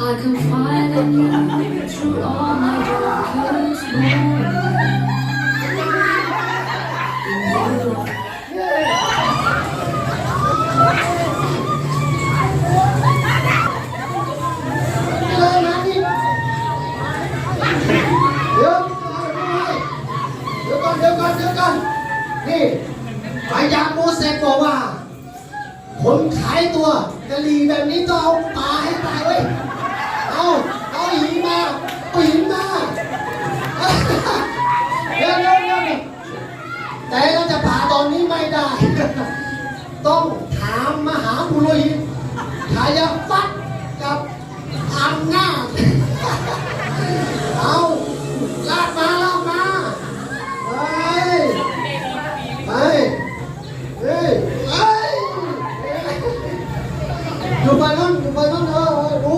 I can find a new through all my darkest moments. นี้ไม่ได้ ต้องถามมหาบุรุษขายาฟัดกับอำนาจเอาลากมาลากมาไปไปเฮ้ยเฮ้ยอยู่ไปนั่นอยู่ไปนั่นเออเออดู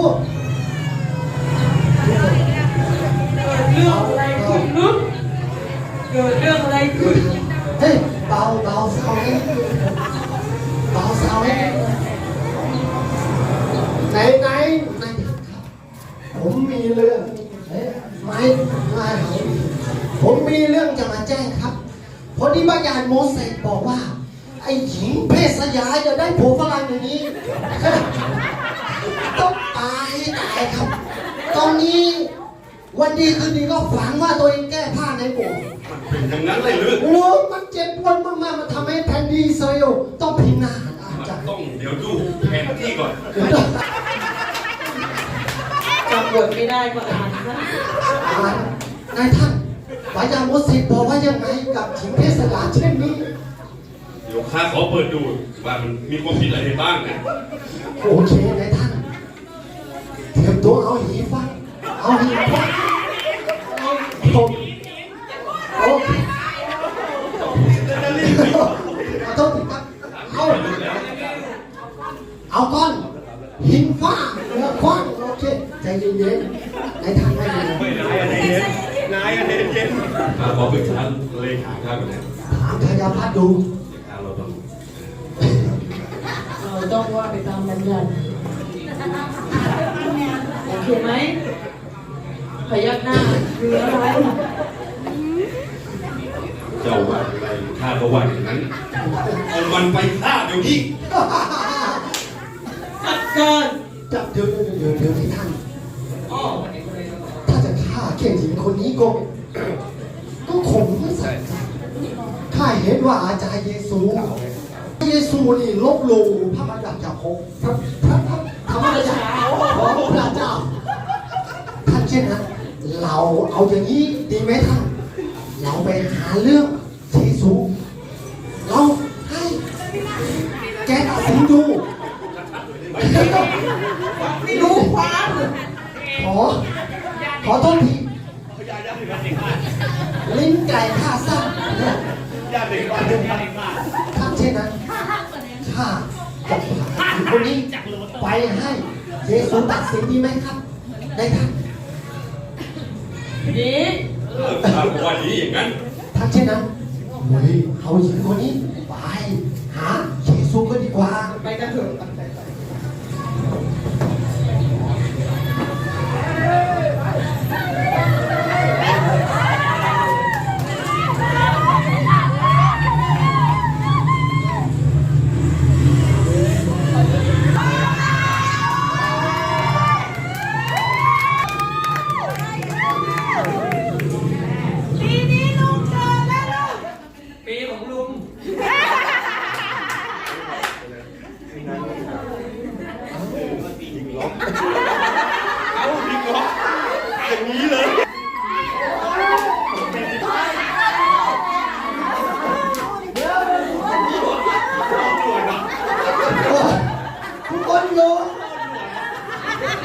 แจ้งครับพอดีบายานโมเสสบอกว่า ไอ้หญิงเพศสยามจะได้ผัวฝรั่งอย่างนี้ ต้องตายให้ตายครับ ตอนนี้วันดีคืนดีก็ฝังว่าตัวเองแก้ผ้าในโบสถ์เป็นอย่างนั้นเลยหรือโอ้ยมันเจ็บปวดมากๆ มันทำให้แผ่นดินอิสราเอลต้องพินาศอามันจารย์ต้องเดี๋ยวดูแผนที่ก่อนจับบทไม่ได้ก็อ่านนะ นายท่าน วายาโมเสสบอกว่ายังไงกับหญิงเพศสลาเช่นนี้ เดี๋ยวข้าขอเปิดดูว่ามันมีความผิดอะไรบ้างนะโอเคนายท่าน เตรียมตัวเอาหีฟังเอาหีฟังเอาโอโอเคเอาต้องติดครับเอา เอาก้อนหินฟ้าเนื้อคว้างโอเคใจเย็นๆนายท่านไม่เย็น ไม่นายอะไรเย็นนายอะไรเย็นข้าขอปรึกษาเลขาข้าก่อนะถามพยาพัฒน์ดูเลขาเราต้องเราต้องว่าไปตามบัญญัติโอเคไหมพยักหน้าคืออะไรเจ้าว่าอะไรข้าก็ว่าอย่างนั้นเอามันไปฆ่าเดี๋ยวนี้จัดการจับเดี๋ยวเดี๋ยวเดี๋ยวเดี๋ยวที่ท่านอ๋อถ้าจะฆ่าเข่งหญิงคนนี้ก็คงไม่ใส่ใจ ข้าเห็นว่าอาจารย์เยซู เยซูนี่ลบหลู่พระบัญญัติจากพระพระพระพระธรรมราชาของพระเจ้าท่านเช่นนั้นเราเอาอย่างนี้ดีไหมท่านเราไปหาเรื่องเยซูเราให้แกตัดสินดูไม่รู้ความขอขอโทษทีลิ้นไก่ข้าสั้น เนี่ยถ้าเช่นนั้นข้าจะพาคนนี้ไปให้เยซูตัดสินดีไหมครับ ได้ท่านดีเออข้าก็ว่าดีอย่างนั้นถ้าเช่นนั้นเฮ้ยเอาหญิงคนนี้ไปหา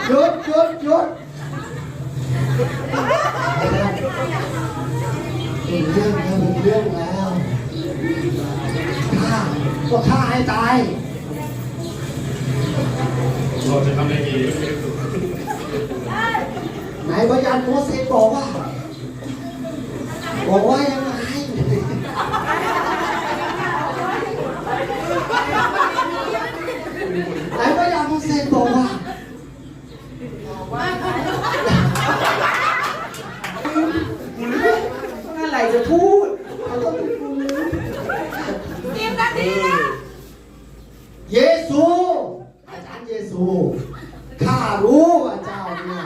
หยุดหยุดหยุดเป็นเรื่องแล้วเป็นเรื่องแล้วฆ่าก็ฆ่าให้ตายเราจะทำได้ดีไหนพยานโมเสสบอกว่า บอกว่ายังไงไหนพระยามุเซนบอกว่า มื่อไหร่จะพูดสิบนาทีนะเยซูอาจารย์เยซูข้ารู้ว่าเจ้าเนี่ย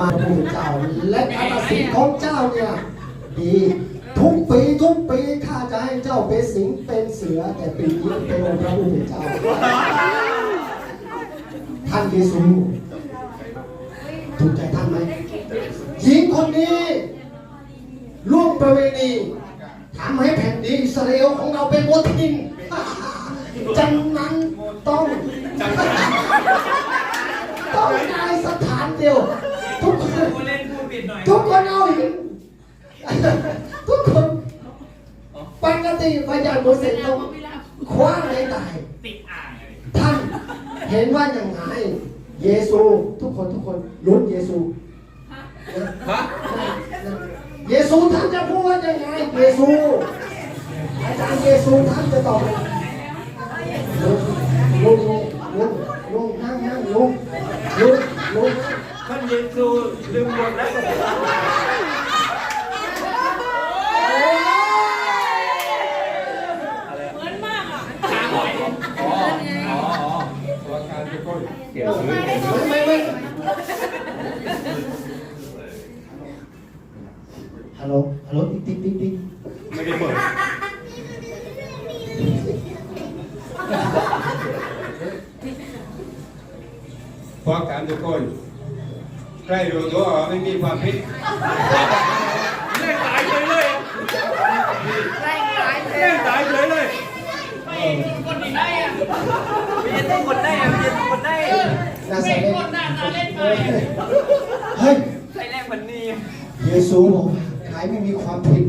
มาพูดเจ้าและการตัดสินของเจ้าเนี่ยดีทุกปีทุกปีข้าจะให้เจ้าเป็นสิงเป็นเสือ แต่ปีนี้เป็นองค์พระผู้เป็นเจ้า ท่านเยซูถูกใจท่านไหมหญิงคนนี้ ล่วงประเวณีทำให้แผ่นดินอิสราเอลของเราเป็นวัฏทินจังนั้นต้องต้องตายสถานเดียว ทุกคนทุกคนเอาหินทุกคนปกติพระยาโมเสสต้องคว้าในตายติดอ่างเลยท่านเห็นว่าอย่างไรเยซู ทุกคนทุกคนลุ้นเยซู ซูท่านจะพูดว่าอย่างไรเยซูอาจารย์เยซูท่านจะตอบลุงลุงลุงลุงนั่งนั่งลุงลุงลุงท่านเยซูลืมบทแล้ว เหมือนมากอะ ขาหอย อ๋ออ๋ออ๋อตัวการจะก้นเขียนซื้อ ไม่ไม่ฮัลโหลฮัลโหลติ๊กติ๊กติ๊กติ๊ก ไม่ได้เปิด เพราะการทุกคนใกล้รู้ตัวว่าไม่มีความผิดเล่นตายเลยเลยเล่นตายเลยเลยคนที่ได้อะพี่จะต้องคนได้อะพี่จะต้องคนได้น่าสนใจคนหน้าตาเล่นไปเฮ้ยใครแรกวันนี้เยซูบอกว่าใครไม่มีความผิด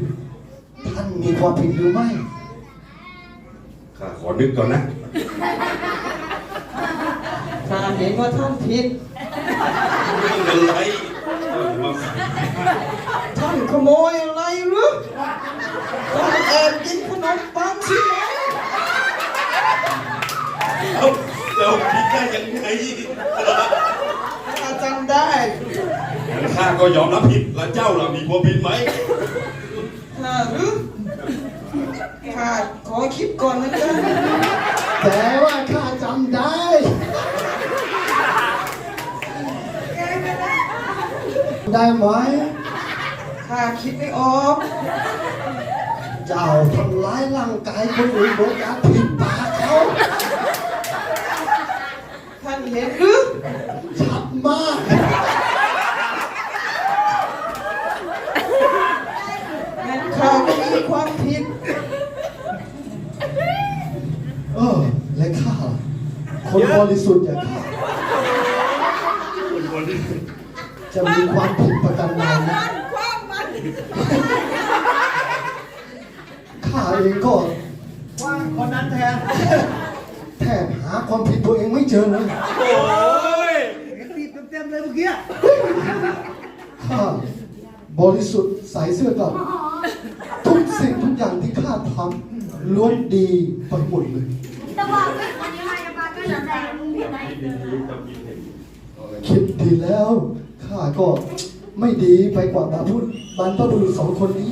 ท่านมีความผิดหรือไม่ข้าขอนึกก่อนนะ ถ้าเห็นว่าท่านผิดเรื่องอะไรเออมาท่านขโมยอะไรหรือท่านแอบกินขนมปังใช่ไหมเอ้าเราผิดได้ยังไงข้าจำได้งั้นข้าก็ยอมรับผิดแล้วเจ้าล่ะมีความผิดไหมข้าหรือข้าขอคิดก่อนนะจ๊ะแต่ว่าข้าจำได้ ได้ไหมข้าคิดไม่ออก เจ้าทำร้ายร่างกายคนอื่นโดยการผิดปาเขาท่านเห็นหรือชัดมาก งั้นข้าก็มีความผิด เออ และข้าล่ะคนบริสุทธิ์อย่างข้า จะมีความผิดประกันใดไหมความมันข้าเองก็ว่าคนนั้นแทน แทบหาความผิดตัวเองไม่เจอเลยโอ้ยข้าบริสุทธิ์ใส่เสื้อกลับทุกสิ่งทุกอย่างที่ข้าทำล้วนดีไปหมดเลย แต่ว่าวันนี้มาจะมาก็จะแต่งผิดไหน คิดดีแล้ว ข้าก็ไม่ดีไปกว่าบรรพบุรุษบรรพบุรุษสองคนนี้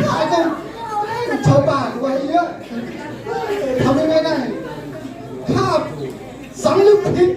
ข้าก็ชาวบ้านไว้เยอะทำยังไงได้ ข้าสำนึกผิด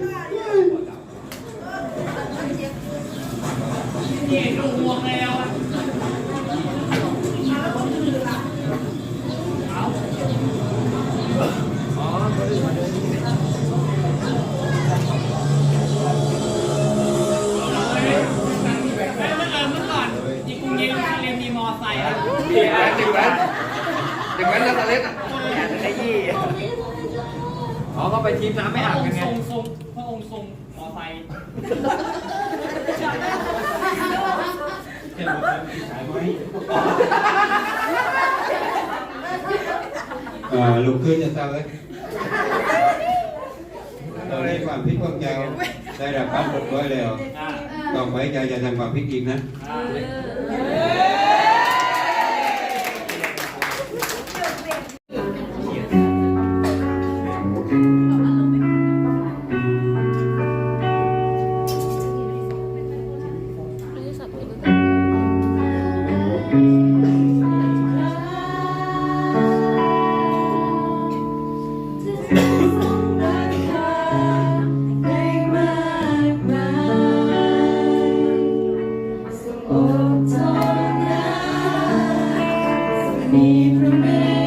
อ๋อก็ไปทีมน้ำไม่อาบกันไง ทรงทรงพระองค์ทรงมอไซค์เจะบอกว่าพี่สายไหมอ่าลุกขึ้นจะเศร้าเลยตอนนี้ความผิดของเจ้าได้รับการปลดปล่อยแล้วต่อไปเจ้าจะทำความผิดอีกนะได้ me. from